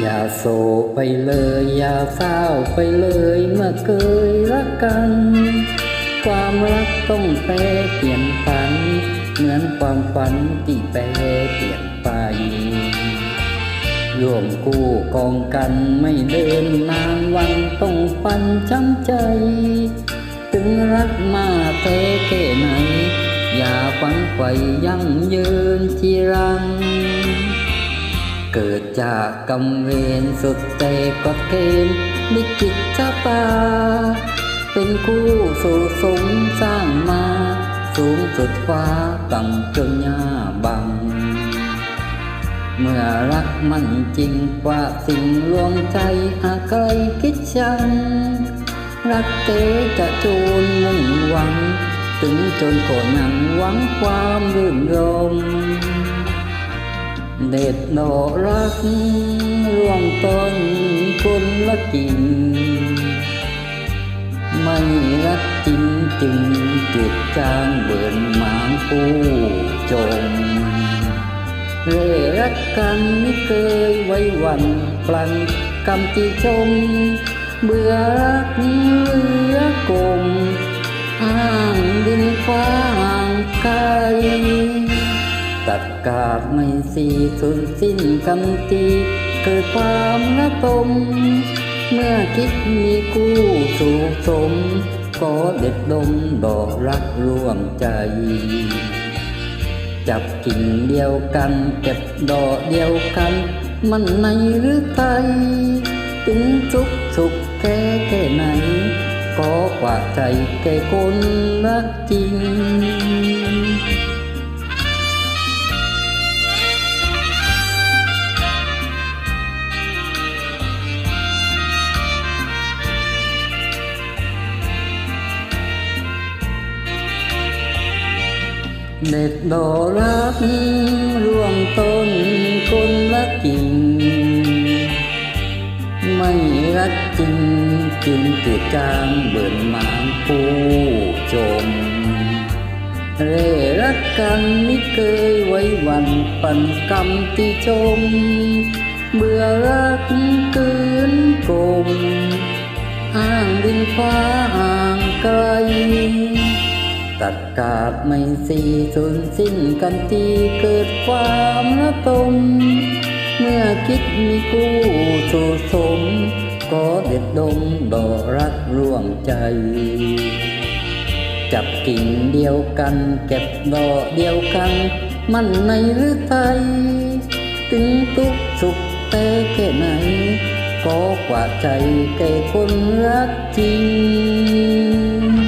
อย่าโศกไปเลย อย่าเศร้าไปเลยเมื่อเคยรักกัน ความรักต้องแปรเปลี่ยนผัน เหมือนความฝันที่แปรเปลี่ยนไปร่วมกู้กองกันไม่เดินนานวันต้องปันช้ำใจ ถึงรักมาเธอแค่ไหน อย่าฝันไฟยั่งยืนที่รัง เกิดจากกำเวรสุดใจกดเกณฑ์ลิขิตชะตาเป็นคู่สู่สมสร้างมา สูงสุดฟ้าต่ำจนหญ้าบัง เมื่อรักมันจริงกว่าสิ่งลวงใจหากใครคิดชัง รักเตจะจูนมุ่งหวัง ถึงจนคนังหวังความรื่นรม เด็ดดอกรักร่วงต้นคนละกิ่งไม่รักจริงจึงจืดจางเบื่อนหมางผู้จมเร่รักกันไม่เคยไว้วันพลันกำที่ชมเบื่อรัก ตัดกาดไม่สีสุดสิ้นคำตีเกิดความระทมเมื่อคิดมีคู่สู่สมก็เด็ดดมดอกรักร่วมใจ จับกิ่งเดียวกันเก็บดอกเดียวกัน มันในหรือไทยถึงสุขสุขแค่แค่ไหนก็กว่าใจแก่คนรักจริง เด็ดดอรักร่วงต้นคนละกิ่งไม่รักจริงจึงจืดจางเบิ่นหมางผู้จม เร่รักกันไม่เคยไว้วันปันกรรมที่ชมเบื่อรักคืนกลมอ้างดินฟ้า ตัดกาดไม่สีสูญสิ้นกันทีเกิดความระทมเมื่อคิดมีคู่สู่สมก็เด็ดดมดอกรักร่วงใจ จับกิ่งเดียวกันเก็บดอกเดียวกัน มันในหรือไทย ถึงทุกสุขแต่แค่ไหน ก็กว่าใจแก่คนรักจริง